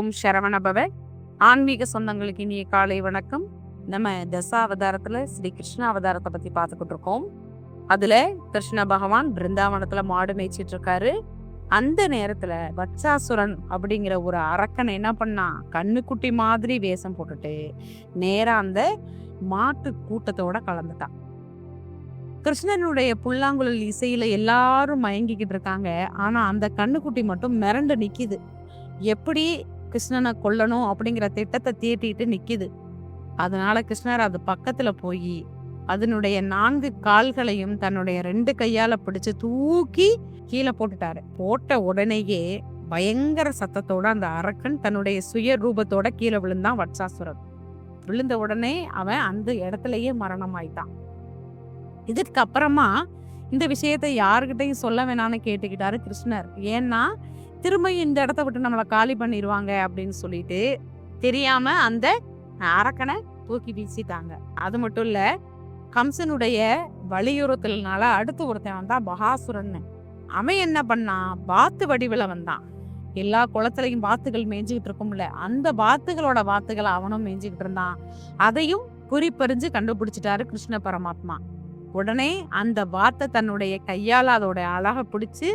ஓம் சரவணபவ ஆன்மீக சொந்தங்களுக்கு இனிய காலை வணக்கம். நம்ம தசாவதாரத்துல ஸ்ரீ கிருஷ்ண அவதாரத்தை பத்தி பார்த்துக்கிட்டு இருக்கோம். அதுல கிருஷ்ண பகவான் பிருந்தாவனத்துல மாடு மேய்ச்சிட்டு இருக்காரு. அந்த நேரத்துல வட்சாசுரன் அப்படிங்கிற ஒரு அரக்கன் என்ன பண்ணா கண்ணுக்குட்டி மாதிரி வேஷம் போட்டுட்டு நேரா அந்த மாட்டு கூட்டத்தோட கலந்துட்டான். கிருஷ்ணனுடைய புல்லாங்குழல் இசையில எல்லாரும் மயங்கிக்கிட்டு இருக்காங்க. ஆனா அந்த கண்ணுக்குட்டி மட்டும் மிரண்டு நிக்குது. எப்படி கிருஷ்ணனை கொல்லணும் அப்படிங்கிற திட்டத்தை தீட்டிட்டு நிக்குது. அதனால கிருஷ்ணர் அது பக்கத்துல போய் அதனுடைய நான்கு கால்களையும் தன்னுடைய ரெண்டு கையால பிடிச்சு தூக்கி கீழே போட்டுட்டாரு. போட்ட உடனேயே பயங்கர சத்தத்தோட அந்த அரக்கன் தன்னுடைய சுய ரூபத்தோட கீழே விழுந்தான் வட்சாசுரன். விழுந்த உடனே அவன் அந்த இடத்துலயே மரணம் ஆயிட்டான் இதுக்கு அப்புறமா இந்த விஷயத்தை யாருக்கிட்டையும் சொல்ல வேணாம்னு கேட்டுக்கிட்டாரு கிருஷ்ணர். ஏன்னா திரும்ப இந்த இடத்த விட்டு நம்மளை காலி பண்ணிடுவாங்க அப்படின்னு சொல்லிட்டு தெரியாம அந்த அரக்கனை தூக்கி வீசிட்டாங்க. அது மட்டும் இல்ல கம்சனுடைய வலியுறுத்தல்னால அடுத்து ஒருத்தன் வந்தா பகாசுரன் அவன் என்ன பண்ணான் பாத்து வடிவில் வந்தான். எல்லா குளத்துலையும் வாத்துகள் மேய்ஞ்சிக்கிட்டு இருக்கும்ல அந்த வாத்துகளோட வாத்துகளை அவனும் மேய்ஞ்சிக்கிட்டு இருந்தான். அதையும் குறிப்பறிஞ்சு கண்டுபிடிச்சிட்டாரு கிருஷ்ண பரமாத்மா. உடனே அந்த வாத்தை தன்னுடைய கையால் அதோட அழகை பிடிச்சி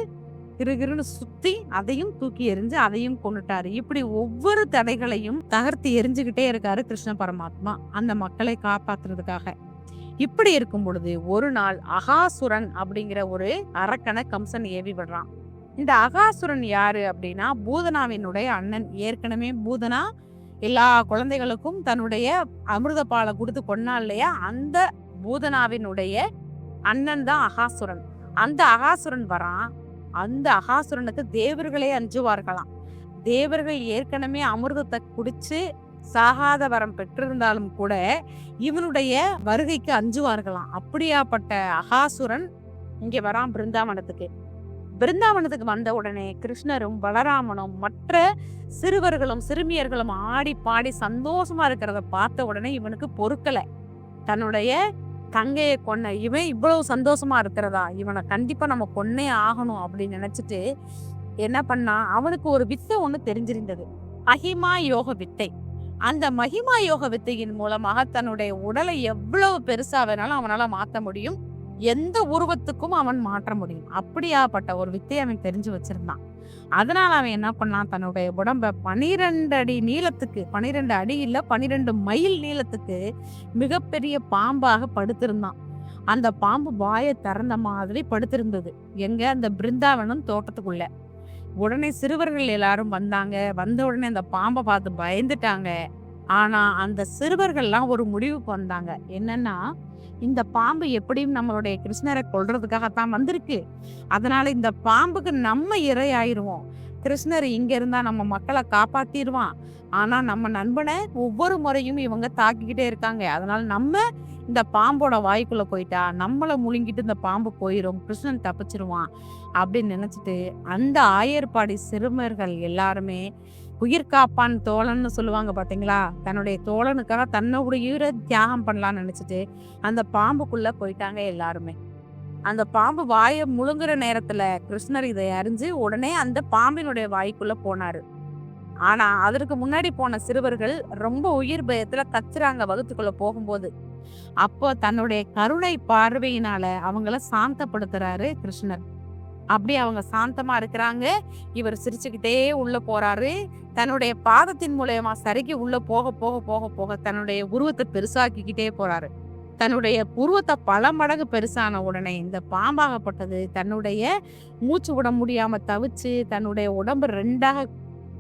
கிருகிருன்னு சுத்தி அதையும் தூக்கி எறிஞ்சு அதையும் கொண்டுட்டாரு இப்படி ஒவ்வொரு தடைகளையும் தகர்த்து எரிஞ்சுக்கிட்டே இருக்காரு கிருஷ்ண பரமாத்மா அந்த மக்களை காப்பாத்துறதுக்காக. இப்படி இருக்கும் பொழுது ஒரு நாள் அகாசுரன் அப்படிங்கிற ஒரு அரக்கனை கம்சன் ஏவி விடுறான். இந்த அகாசுரன் யாரு அப்படின்னா பூதனாவினுடைய அண்ணன். ஏற்கனவே பூதனா எல்லா குழந்தைகளுக்கும் தன்னுடைய அமிர்த பாலை கொடுத்து கொண்டா இல்லையா? அந்த பூதனாவினுடைய அண்ணன் தான் அகாசுரன். அந்த அகாசுரன் வரான். அந்த அகாசுரனுக்கு தேவர்களே அஞ்சுவார்களாம். தேவர்கள் ஏற்கனவே அமிர்தத்தை குடிச்சு சாகாத வரம் பெற்றிருந்தாலும் கூட இவனுடைய வருகைக்கு அஞ்சுவார்களாம். அப்படியாப்பட்ட அகாசுரன் இங்கே வரான் பிருந்தாவனத்துக்கு. பிருந்தாவனத்துக்கு வந்த உடனே கிருஷ்ணரும் பலராமனும் மற்ற சிறுவர்களும் சிறுமியர்களும் ஆடி பாடி சந்தோஷமா இருக்கிறத பார்த்த உடனே இவனுக்கு பொறுக்கலை. தன்னுடைய தங்கையை கொன்ன இவன் இவ்வளவு சந்தோஷமா இருக்கிறதா? இவனை கண்டிப்பா நம்ம கொன்னே ஆகணும் அப்படின்னு நினைச்சிட்டு என்ன பண்ணா அவனுக்கு ஒரு வித்தை ஒண்ணு தெரிஞ்சிருந்தது. மகிமா யோக வித்தை. அந்த மகிமா யோக வித்தையின் மூலமாக தன்னுடைய உடலை எவ்வளவு பெருசா வேணாலும் அவனால மாத்த முடியும்? எந்த உருவத்துக்கும் அவன் மாற்ற முடியும். அப்படியாப்பட்ட ஒரு வித்தையை அவன் தெரிஞ்சு வச்சிருந்தான். அதனால அவன் என்ன பண்ணான்? தன்னுடைய உடம்ப பனிரெண்டு அடி நீளத்துக்கு பனிரெண்டு அடி இல்ல பனிரெண்டு மைல் நீளத்துக்கு மிகப்பெரிய பாம்பாக படுத்திருந்தான். அந்த பாம்பு வாயை திறந்த மாதிரி படுத்திருந்தது. எங்க? அந்த பிருந்தாவனம் தோட்டத்துக்குள்ள. உடனே சிறுவர்கள் எல்லாரும் வந்தாங்க. வந்த உடனே அந்த பாம்பை பார்த்து பயந்துட்டாங்க. ஆனால் அந்த சிறுவர்கள்லாம் ஒரு முடிவுக்கு வந்தாங்க. என்னன்னா இந்த பாம்பு எப்படியும் நம்மளுடைய கிருஷ்ணரை கொள்றதுக்காகத்தான் வந்திருக்கு. அதனால இந்த பாம்புக்கு நம்ம இறை ஆயிடுவோம் கிருஷ்ணர் இங்க இருந்தா நம்ம மக்களை காப்பாத்திடுவான் ஆனா நம்ம நண்பனை ஒவ்வொரு முறையும் இவங்க தாக்கிக்கிட்டே இருக்காங்க. அதனால நம்ம இந்த பாம்போட வாய்க்குள்ள போயிட்டா நம்மளை முழுங்கிட்டு இந்த பாம்பு போயிடும் கிருஷ்ணன் தப்பிச்சிருவான் அப்படின்னு நினைச்சிட்டு அந்த ஆயர்பாடி சிறுமர்கள் எல்லாருமே உயிர் காப்பான் தோழன்னு சொல்லுவாங்க பார்த்தீங்களா தன்னுடைய தோழனுக்காக தன்னுடைய உயிரை தியாகம் பண்ணலாம்னு நினச்சிட்டு அந்த பாம்புக்குள்ள போயிட்டாங்க எல்லாருமே. அந்த பாம்பு வாயை முழுங்குற நேரத்தில் கிருஷ்ணர் இதை அறிஞ்சு உடனே அந்த பாம்பினுடைய வாய்க்குள்ளே போனார். ஆனால் அதற்கு முன்னாடி போன சிறுவர்கள் ரொம்ப உயிர் பயத்தில் கத்துறாங்க வகுத்துக்குள்ளே போகும்போது. அப்போ தன்னுடைய கருணை பார்வையினால அவங்கள சாந்தப்படுத்துறாரு கிருஷ்ணர். அப்படி அவங்க சாந்தமா இருக்கிறாங்க. இவர் சிரிச்சுக்கிட்டே உள்ள போறாரு. தன்னுடைய பாதத்தின் மூலயமா சறுக்கி உள்ள போக போக போக போக தன்னுடைய உருவத்தை பெருசாக்கிக்கிட்டே போறாரு. தன்னுடைய உருவத்தை பல மடங்கு பெருசான உடனே இந்த பாம்பாகப்பட்டது தன்னுடைய மூச்சு விட முடியாம தவிச்சு தன்னுடைய உடம்பு ரெண்டாக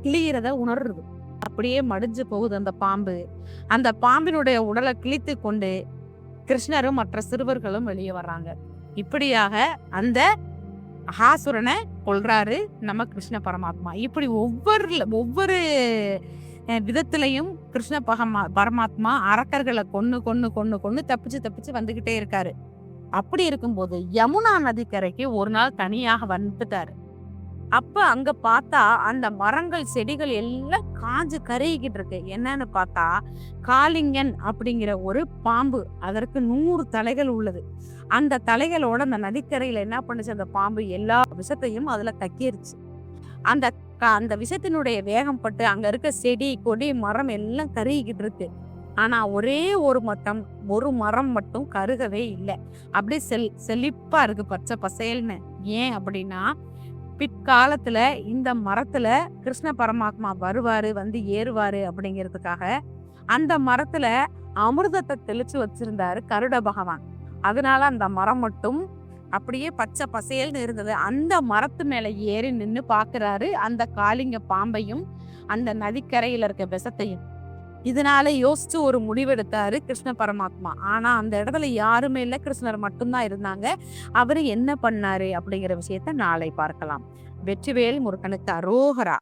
கிளியிறத உணர்றது. அப்படியே மடிஞ்சு போகுது அந்த பாம்பு. அந்த பாம்பினுடைய உடலை கிழித்து கொண்டு கிருஷ்ணரும் மற்ற சிறுவர்களும் வெளியே வர்றாங்க. இப்படியாக அந்த மகாசுரனை கொள்றாரு நம்ம கிருஷ்ண பரமாத்மா. இப்படி ஒவ்வொரு ஒவ்வொரு விதத்திலையும் கிருஷ்ண பகமா பரமாத்மா அரக்கர்களை கொன்று கொன்று கொன்று கொன்று தப்பிச்சு தப்பிச்சு வந்துகிட்டே இருக்காரு. அப்படி இருக்கும்போது யமுனா நதிக்கரைக்கு ஒரு நாள் தனியாக வந்துட்டாரு. அப்ப அங்க பார்த்தா அந்த மரங்கள் செடிகள் எல்லாம் காஞ்சு கருகிக்கிட்டு இருக்கு. என்னன்னு பார்த்தா காளிங்கன் அப்படிங்கிற ஒரு பாம்பு. அதற்கு நூறு தலைகள் உள்ளது. அந்த தலைகளோட அந்த நதிக்கரையில என்ன பண்ணுச்சு? அந்த பாம்பு எல்லா விஷத்தையும் அதுல கக்கிருச்சு அந்த க- அந்த விஷத்தினுடைய வேகம் பட்டு அங்க இருக்க செடி கொடி மரம் எல்லாம் கருகிக்கிட்டு இருக்கு. ஆனா ஒரே ஒரு மட்டம் ஒரு மரம் மட்டும் கருகவே இல்லை. அப்படியே செல் செழிப்பா இருக்கு பச்சை பசேல்னு. ஏன் அப்படின்னா பிற்காலத்துல இந்த மரத்துல கிருஷ்ண பரமாத்மா வருவாரு வந்து ஏறுவாரு அப்படிங்கிறதுக்காக அந்த மரத்துல அமிர்தத்தை தெளிச்சு வச்சிருந்தாரு கருட பகவான். அதனால அந்த மரம் மட்டும் அப்படியே பச்சை பசேல்னு இருந்தது. அந்த மரத்து மேல ஏறி நின்று பாக்குறாரு அந்த காளிங்க பாம்பையும் அந்த நதிக்கரையில இருக்க விஷத்தையும். இதனால யோசிச்சு ஒரு முடிவெடுத்தாரு கிருஷ்ண பரமாத்மா. ஆனா அந்த இடத்துல யாருமே இல்ல. கிருஷ்ணர் மட்டும்தான் இருந்தாங்க. அவரு என்ன பண்ணாரு அப்படிங்கிற விஷயத்த நாளை பார்க்கலாம். வெற்றிவேல் முருகனுக்கு அரோகரா.